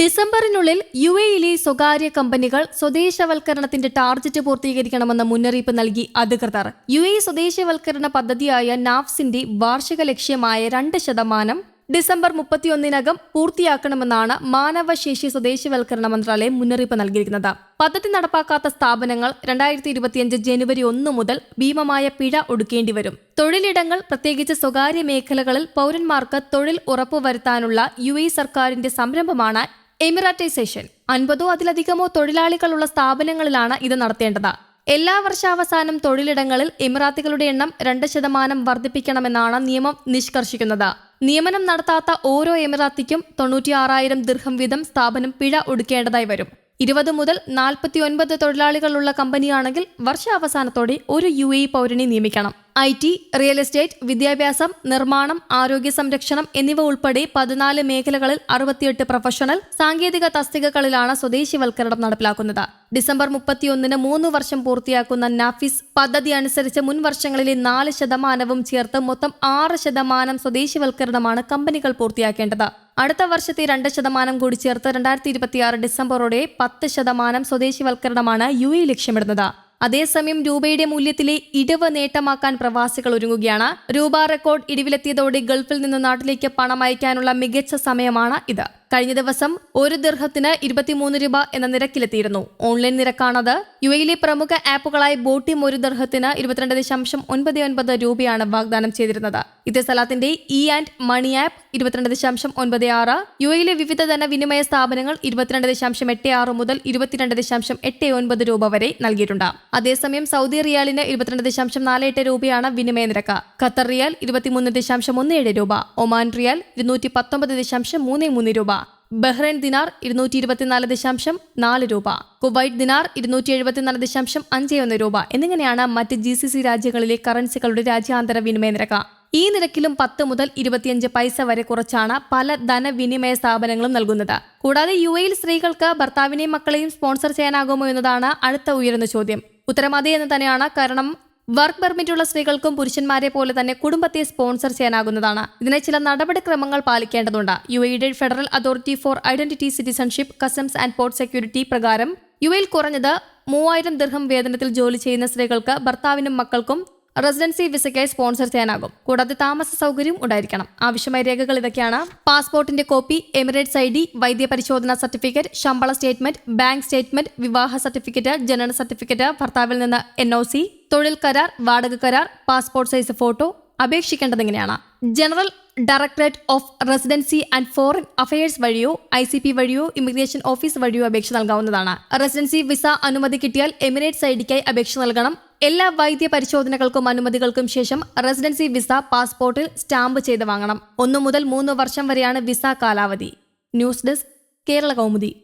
ഡിസംബറിനുള്ളിൽ U എയിലെ സ്വകാര്യ കമ്പനികൾ സ്വദേശവൽക്കരണത്തിന്റെ ടാർജറ്റ് പൂർത്തീകരിക്കണമെന്ന മുന്നറിയിപ്പ് നൽകി അധികൃതർ. യു എ സ്വദേശവൽക്കരണ പദ്ധതിയായ നാഫ്സിന്റെ വാർഷിക ലക്ഷ്യമായ രണ്ട് ശതമാനം ഡിസംബർ മുപ്പത്തിയൊന്നിനകം പൂർത്തിയാക്കണമെന്നാണ് മാനവശേഷി സ്വദേശവൽക്കരണ മന്ത്രാലയം മുന്നറിയിപ്പ് നൽകിയിരിക്കുന്നത്. പദ്ധതി നടപ്പാക്കാത്ത സ്ഥാപനങ്ങൾ രണ്ടായിരത്തി ഇരുപത്തിയഞ്ച് ജനുവരി ഒന്ന് മുതൽ ഭീമമായ പിഴ ഒടുക്കേണ്ടി വരും. തൊഴിലിടങ്ങൾ പ്രത്യേകിച്ച് സ്വകാര്യ മേഖലകളിൽ പൗരന്മാർക്ക് തൊഴിൽ ഉറപ്പുവരുത്താനുള്ള യു എ സർക്കാരിന്റെ സംരംഭമാണ് എമിറാറ്റൈസേഷൻ. അൻപതോ അതിലധികമോ തൊഴിലാളികളുള്ള സ്ഥാപനങ്ങളിലാണ് ഇത് നടത്തേണ്ടത്. എല്ലാ വർഷാവസാനം തൊഴിലിടങ്ങളിൽ എമിറാത്തികളുടെ എണ്ണം രണ്ട് ശതമാനം വർദ്ധിപ്പിക്കണമെന്നാണ് നിയമം നിഷ്കർഷിക്കുന്നത്. നിയമനം നടത്താത്ത ഓരോ എമിറാത്തിക്കും തൊണ്ണൂറ്റിയാറായിരം ദീർഘം വീതം സ്ഥാപനം പിഴ ഒടുക്കേണ്ടതായി വരും. ഇരുപത് മുതൽ നാൽപ്പത്തി ഒൻപത് തൊഴിലാളികളുള്ള കമ്പനിയാണെങ്കിൽ വർഷാവസാനത്തോടെ ഒരു യു എ പൗരനെ നിയമിക്കണം. ഐ ടി റിയൽ എസ്റ്റേറ്റ് വിദ്യാഭ്യാസം നിർമ്മാണം ആരോഗ്യ സംരക്ഷണം എന്നിവ ഉൾപ്പെടെ പതിനാല് മേഖലകളിൽ അറുപത്തിയെട്ട് പ്രൊഫഷണൽ സാങ്കേതിക തസ്തികകളിലാണ് സ്വദേശിവൽക്കരണം നടപ്പിലാക്കുന്നത്. ഡിസംബർ മുപ്പത്തിയൊന്നിന് മൂന്ന് വർഷം പൂർത്തിയാക്കുന്ന നാഫിസ് പദ്ധതി അനുസരിച്ച് മുൻ വർഷങ്ങളിലെ നാല് ശതമാനവും ചേർത്ത് മൊത്തം ആറ് ശതമാനം സ്വദേശിവൽക്കരണമാണ് കമ്പനികൾ പൂർത്തിയാക്കേണ്ടത്. അടുത്ത വർഷത്തെ രണ്ട് ശതമാനം കൂടി ചേർത്ത് രണ്ടായിരത്തി ഇരുപത്തിയാറ് ഡിസംബറോടെ പത്ത് ശതമാനം സ്വദേശിവൽക്കരണമാണ് യു എ ലക്ഷ്യമിടുന്നത്. അതേസമയം രൂപയുടെ മൂല്യത്തിലെ ഇടിവ് നേട്ടമാക്കാൻ പ്രവാസികൾ ഒരുങ്ങുകയാണ്. രൂപ റെക്കോർഡ് ഇടിവിലെത്തിയതോടെ ഗൾഫിൽ നിന്ന് നാട്ടിലേക്ക് പണം അയക്കാനുള്ള മികച്ച സമയമാണ് ഇത്. കഴിഞ്ഞ ദിവസം ഒരു ദീർഘത്തിന് ഇരുപത്തിമൂന്ന് രൂപ എന്ന നിരക്കിലെത്തിയിരുന്നു. ഓൺലൈൻ നിരക്കാണത്. യു എയിലെ പ്രമുഖ ആപ്പുകളായ ബോട്ടിം ഒരു ദീർഘത്തിന് ഇരുപത്തിരണ്ട് ദശാംശം ഒൻപത് ഒൻപത് രൂപയാണ് വാഗ്ദാനം ചെയ്തിരുന്നത്. ഇത്തസലാത്തിന്റെ ഇ ആൻഡ് മണി ആപ്പ് ഇരുപത്തിരണ്ട് ദശാംശം ഒൻപത് ആറ് യു എയിലെ വിവിധ ധനവിനിമയ സ്ഥാപനങ്ങൾ ഇരുപത്തിരണ്ട് ദശാംശം എട്ട് ആറ് മുതൽ ഇരുപത്തിരണ്ട് ദശാംശം എട്ട് ഒൻപത് രൂപ വരെ നൽകിയിട്ടുണ്ട്. അതേസമയം സൗദി റിയാലിന് ഇരുപത്തിരണ്ട് ദശാംശം നാല് എട്ട് രൂപയാണ് വിനിമയ നിരക്ക്. ഖത്തർ റിയാൽ ഇരുപത്തിമൂന്ന് ദശാംശം ഒന്ന് ഏഴ് രൂപ ഒമാൻ റിയാൽ ഇരുന്നൂറ്റി പത്തൊമ്പത് ദശാംശം മൂന്ന് മൂന്ന് രൂപ ബഹ്റൈൻ ദിനാർ ഇരുന്നൂറ്റി ഇരുപത്തിനാല് ദശാംശം നാല് രൂപ. കുവൈറ്റ് ദിനാർ ഇരുന്നൂറ്റി എഴുപത്തിനാല് ദശാംശം അഞ്ച് ഒന്ന് രൂപ. എന്നിങ്ങനെയാണ് മറ്റ് ജി സി സി രാജ്യങ്ങളിലെ കറൻസികളുടെ രാജ്യാന്തര വിനിമയ നിരക്ക്. ഈ നിരക്കിലും പത്ത് മുതൽ ഇരുപത്തിയഞ്ച് പൈസ വരെ കുറച്ചാണ് പല ധനവിനിമയ സ്ഥാപനങ്ങളും നൽകുന്നത്. കൂടാതെ യു എയിൽ സ്ത്രീകൾക്ക് ഭർത്താവിനെയും മക്കളെയും സ്പോൺസർ ചെയ്യാനാകുമോ എന്നതാണ് അടുത്ത ഉയരുന്ന ചോദ്യം. ഉത്തരമതി എന്ന് തന്നെയാണ് കാരണം വർക്ക് പെർമിറ്റുള്ള സ്ത്രീകൾക്കും പുരുഷന്മാരെ പോലെ തന്നെ കുടുംബത്തെ സ്പോൺസർ ചെയ്യാനാകുന്നതാണ്. ഇതിന് ചില നടപടിക്രമങ്ങൾ പാലിക്കേണ്ടതുണ്ട്. യു എയുടെ federal authority for identity citizenship customs and port security പ്രകാരം യു എയിൽ കുറഞ്ഞത് മൂവായിരം ദീർഘം വേതനത്തിൽ ജോലി ചെയ്യുന്ന സ്ത്രീകൾക്ക് ഭർത്താവിനും മക്കൾക്കും റെസിഡൻസി വിസയ്ക്കായി സ്പോൺസർ ചെയ്യാനാകും. കൂടാതെ താമസ സൗകര്യം ഉണ്ടായിരിക്കണം. ആവശ്യമായ രേഖകൾ ഇതൊക്കെയാണ്. പാസ്പോർട്ടിന്റെ കോപ്പി എമിറേറ്റ്സ് ഐ ഡി വൈദ്യ പരിശോധനാ സർട്ടിഫിക്കറ്റ് ശമ്പള സ്റ്റേറ്റ്മെന്റ് ബാങ്ക് സ്റ്റേറ്റ്മെന്റ് വിവാഹ സർട്ടിഫിക്കറ്റ് ജനന സർട്ടിഫിക്കറ്റ് ഭർത്താവിൽ നിന്ന് എൻ ഒ സി തൊഴിൽ കരാർ വാടക കരാർ പാസ്പോർട്ട് സൈസ് ഫോട്ടോ അപേക്ഷിക്കേണ്ടത് എങ്ങനെയാണ് general directorate of residency and foreign affairs വഴിയോ ഐ സി പി വഴിയോ ഇമിഗ്രേഷൻ ഓഫീസ് വഴിയോ അപേക്ഷ നൽകാവുന്നതാണ്. റെസിഡൻസി വിസ അനുമതി കിട്ടിയാൽ എമിറേറ്റ്സ് ഐ ഡിക്കായി അപേക്ഷ നൽകണം. എല്ലാ വൈദ്യ പരിശോധനകൾക്കും അനുമതികൾക്കും ശേഷം റെസിഡൻസി വിസ പാസ്പോർട്ടിൽ സ്റ്റാമ്പ് ചെയ്ത് വാങ്ങണം. ഒന്നു മുതൽ മൂന്ന് വർഷം വരെയാണ് വിസ കാലാവധി. News desk Kerala Kaumudi.